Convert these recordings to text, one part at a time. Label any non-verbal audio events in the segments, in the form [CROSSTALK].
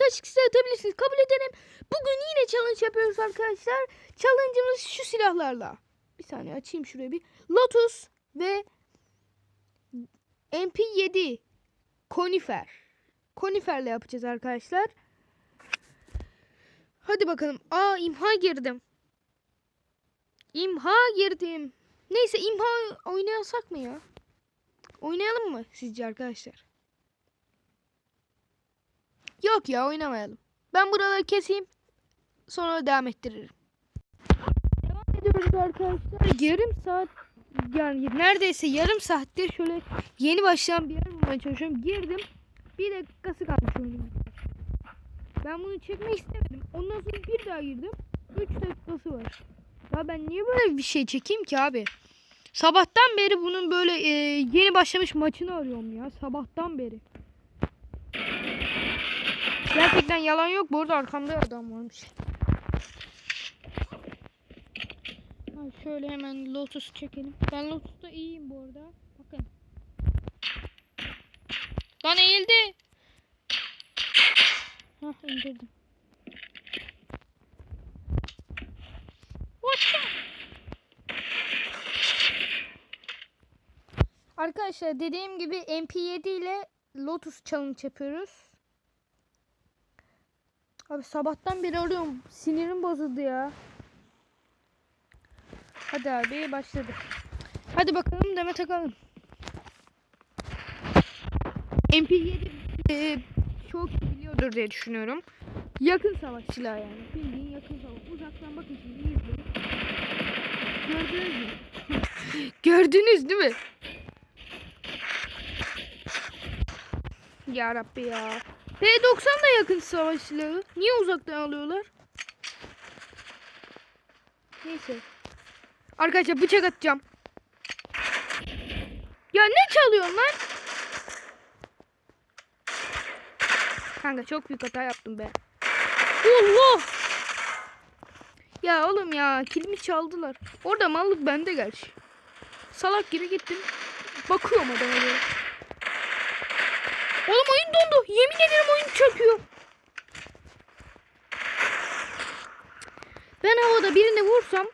arkadaşlık size atabilirsiniz. Kabul ederim. Bugün yine challenge yapıyoruz arkadaşlar. Challenge'ımız şu silahlarla. Bir saniye açayım şuraya bir. Lotus ve MP7 Konifer. Koniferle yapacağız arkadaşlar. Hadi bakalım. Aa imha girdim. İmha girdim. Neyse imha oynayasak mı ya? Oynayalım mı sizce arkadaşlar? Yok ya oynamayalım. Ben buraları keseyim. Sonra devam ettiririm. Devam ediyoruz arkadaşlar. Yarım saat yani neredeyse yarım saattir şöyle yeni başlayan bir yer bulmaya çalışıyorum. Girdim. Bir dakikası kalmış. Ben bunu çekmek istemedim. Ondan sonra bir daha girdim. 3 dakikası var. Ya ben niye böyle bir şey çekeyim ki abi? Sabahtan beri bunun böyle e, yeni başlamış maçını arıyorum ya. Sabahtan beri. Gerçekten yalan yok. Bu arada arkamda adam varmış. Şöyle hemen Lotus çekelim. Ben Lotus'ta iyiyim bu arada. Bakın. Lan eğildi. Hah indirdim. Out. Arkadaşlar dediğim gibi MP7 ile Lotus challenge yapıyoruz. Abi sabahtan beri arıyorum. Sinirim bozuldu ya. Hadi abi başladık. Hadi bakalım deme takalım. MP7 e, çok biliyordur diye düşünüyorum. Yakın savaş silahı yani. Bildiğin yakın savaş. Uzaktan bakın şimdi izleyin. Gördünüz mü? [LAUGHS] Gördünüz değil mi? Ya Rabbi ya. P90 da yakın savaş silahı. Niye uzaktan alıyorlar? Neyse. Arkadaşlar bıçak atacağım. Ya ne çalıyorsun lan? Kanka çok büyük hata yaptım be. Allah! Ya oğlum ya kilimi çaldılar. Orada mallık bende gerçi. Salak gibi gittim. Bakıyorum adama böyle. Oğlum oyun dondu. Yemin ederim oyun çöküyor. Ben havada birine vursam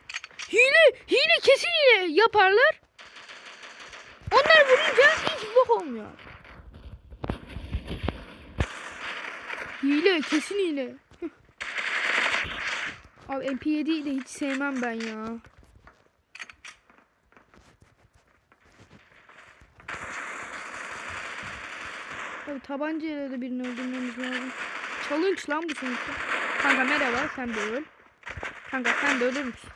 hile, hile kesin hile yaparlar. Onlar vurunca hiç bok olmuyor. Hile kesin hile. Abi MP7'yi de hiç sevmem ben ya. Abi tabancayla da birini öldürmemiz lazım. Challenge lan bu sonuçta. Kanka merhaba sen de öl. Kanka sen de ölür müsün?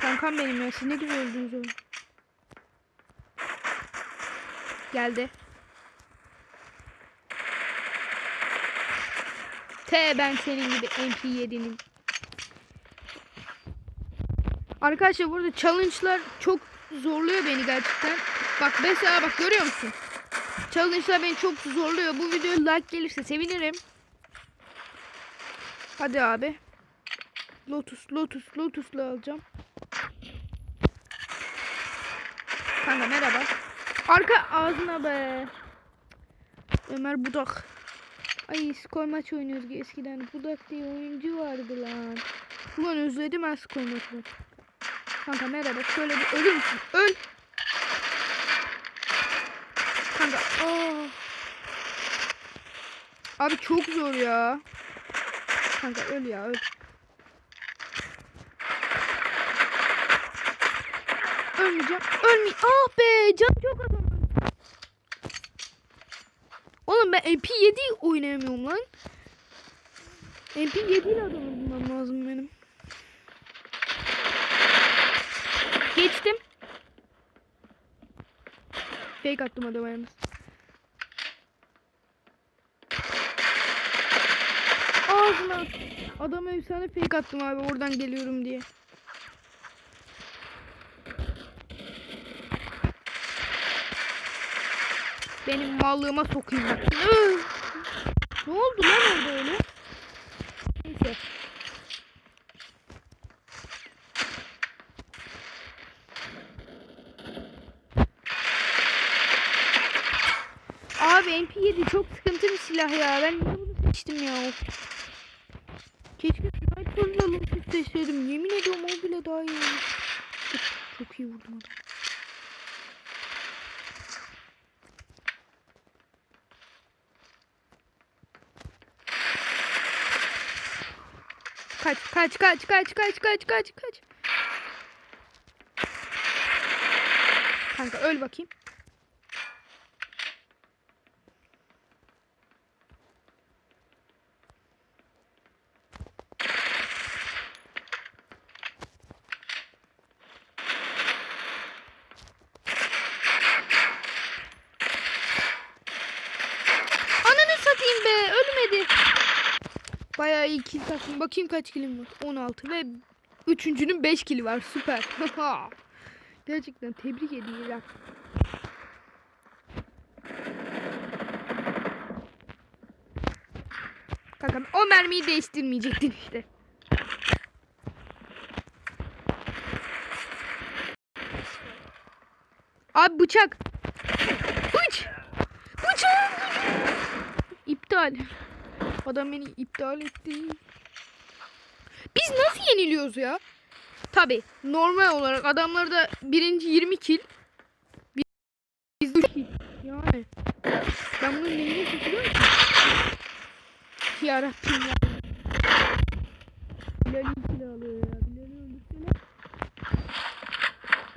Kankam benim ya siz ne güzel öldünüz oğlum. Geldi. T ben senin gibi MP7'nin. Arkadaşlar burada challenge'lar çok zorluyor beni gerçekten. Bak mesela bak görüyor musun? Challenge'lar beni çok zorluyor. Bu videoya like gelirse sevinirim. Hadi abi. Lotus, Lotus, Lotus'la alacağım. Kanka merhaba. Arka ağzına be. Ömer Budak. Ay skor maç oynuyoruz eskiden. Budak diye oyuncu vardı lan. Ulan özledim ben skor maçını. Kanka merhaba. Şöyle bir ölür müsün? Öl. Kanka. Aa. Abi çok zor ya. Kanka öl ya öl. Ölmeyeceğim. Ölmeyeyim. Ah be can çok az. Oğlum ben MP7 oynayamıyorum lan. MP7 ile adam bulmam lazım benim. Geçtim. Fake attım adama yalnız. Ağzına. Adama efsane fake attım abi oradan geliyorum diye. Benim mallığıma sokayım. Ne oldu lan orada öyle? Neyse. MP7 çok sıkıntı bir silah ya. Ben niye bunu seçtim ya? Keşke sniper'la loot seçseydim. Yemin ediyorum o bile daha iyi olur. Çok iyi vurdum adam. Kaç kaç kaç kaç kaç kaç kaç kaç. Kanka öl bakayım. İyi kill taktım. Bakayım kaç kilim var. 16 ve üçüncünün 5 kili var. Süper. [LAUGHS] Gerçekten tebrik ediyorum. Kankam o mermiyi değiştirmeyecektin işte. Abi bıçak. Bıç. Bıçak. İptal. Adam beni iptal etti. Biz nasıl yeniliyoruz ya? Tabi normal olarak adamlarda birinci 20 kill. Biz biz 3 kill. Yani. Ben bunun neyini tutuyorum ki? Yarabbim ya. Bilal'i kill alıyor ya. Bilal'i öldürsene.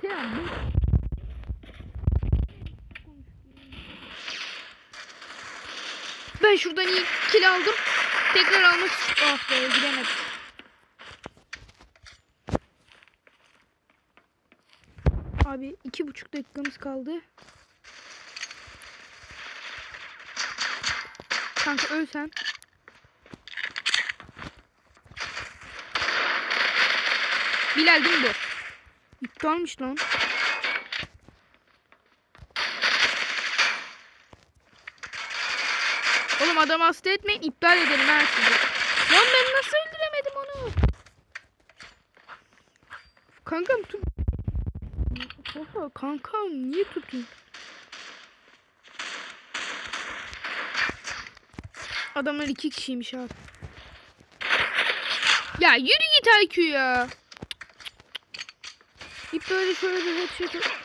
Tamam Ben şuradan iyi kill aldım. Tekrar almak Ah be gidemedim. Abi iki buçuk dakikamız kaldı. Kanka ölsen. Bilal değil mi bu? İptalmiş lan. Oğlum adam hasta etmeyin iptal edelim her şeyi. Lan ben nasıl öldüremedim onu? Kankam tut. Oha kankam niye tutayım? Adamlar iki kişiymiş abi. Ya yürü git IQ ya. İp böyle şöyle bir headshot.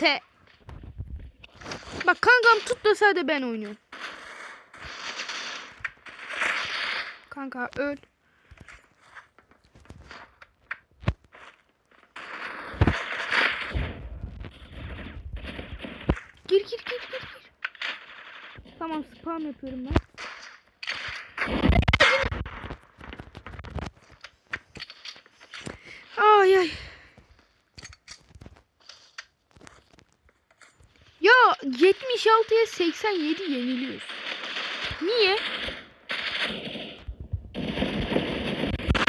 Te. Bak kankam tut da sadece ben oynuyorum. Kanka öl. Gir gir gir gir gir. Tamam spam yapıyorum ben. Ay ay. Ya 76'ya 87 yeniliyoruz. Niye?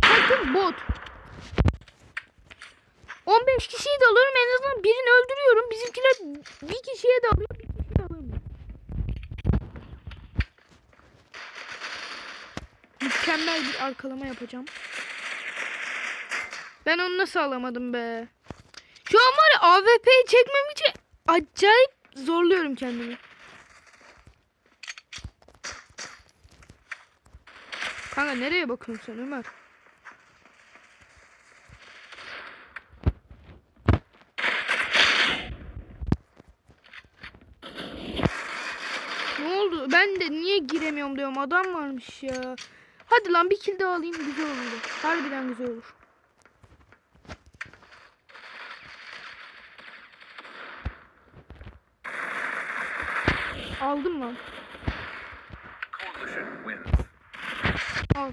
Takım bot. 15 kişiyi de alıyorum en azından birini öldürüyorum. Bizimkiler bir kişiye de alıyor bir kişiye alamıyor. Mükemmel bir arkalama yapacağım. Ben onu nasıl alamadım be? Şu an var ya AWP'yi çekmem için acayip zorluyorum kendimi. Kanka nereye bakıyorsun sen Ömer? Ne oldu? Ben de niye giremiyorum diyorum. Adam varmış ya. Hadi lan bir kill daha alayım güzel olur. Harbiden güzel olur. Coalition wins. Al.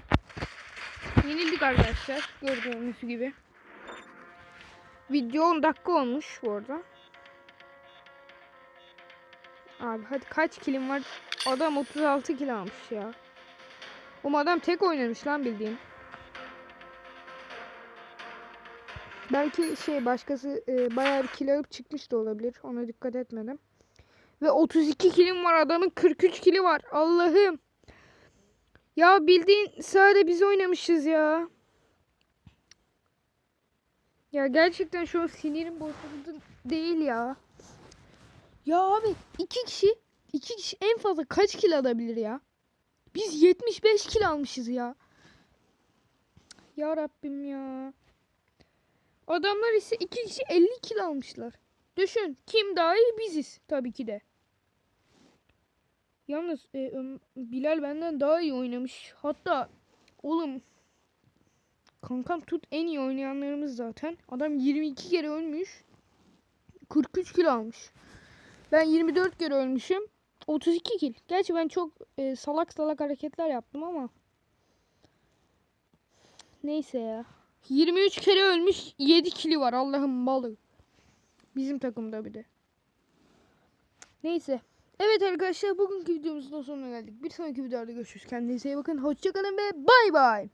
Yenildik arkadaşlar. Gördüğünüz gibi. Video 10 dakika olmuş bu arada. Abi hadi kaç kilim var? Adam 36 kil almış ya. Bu adam tek oynamış lan bildiğin. Belki şey başkası e, bayağı bir kil alıp çıkmış da olabilir. Ona dikkat etmedim. Ve 32 kilim var adamın 43 kili var. Allah'ım. Ya bildiğin sadece biz oynamışız ya. Ya gerçekten şu an sinirim bozuldu değil ya. Ya abi iki kişi iki kişi en fazla kaç kilo alabilir ya? Biz 75 kilo almışız ya. Ya Rabbim ya. Adamlar ise iki kişi 50 kilo almışlar. Düşün kim daha iyi biziz tabii ki de. Yalnız e, Bilal benden daha iyi oynamış. Hatta oğlum kankam tut en iyi oynayanlarımız zaten. Adam 22 kere ölmüş. 43 kilo almış. Ben 24 kere ölmüşüm. 32 kil. Gerçi ben çok e, salak salak hareketler yaptım ama. Neyse ya. 23 kere ölmüş 7 kili var Allah'ın malı. Bizim takımda bir de. Neyse. Evet arkadaşlar bugünkü videomuzun sonuna geldik. Bir sonraki videoda görüşürüz. Kendinize iyi bakın. Hoşçakalın ve bay bay.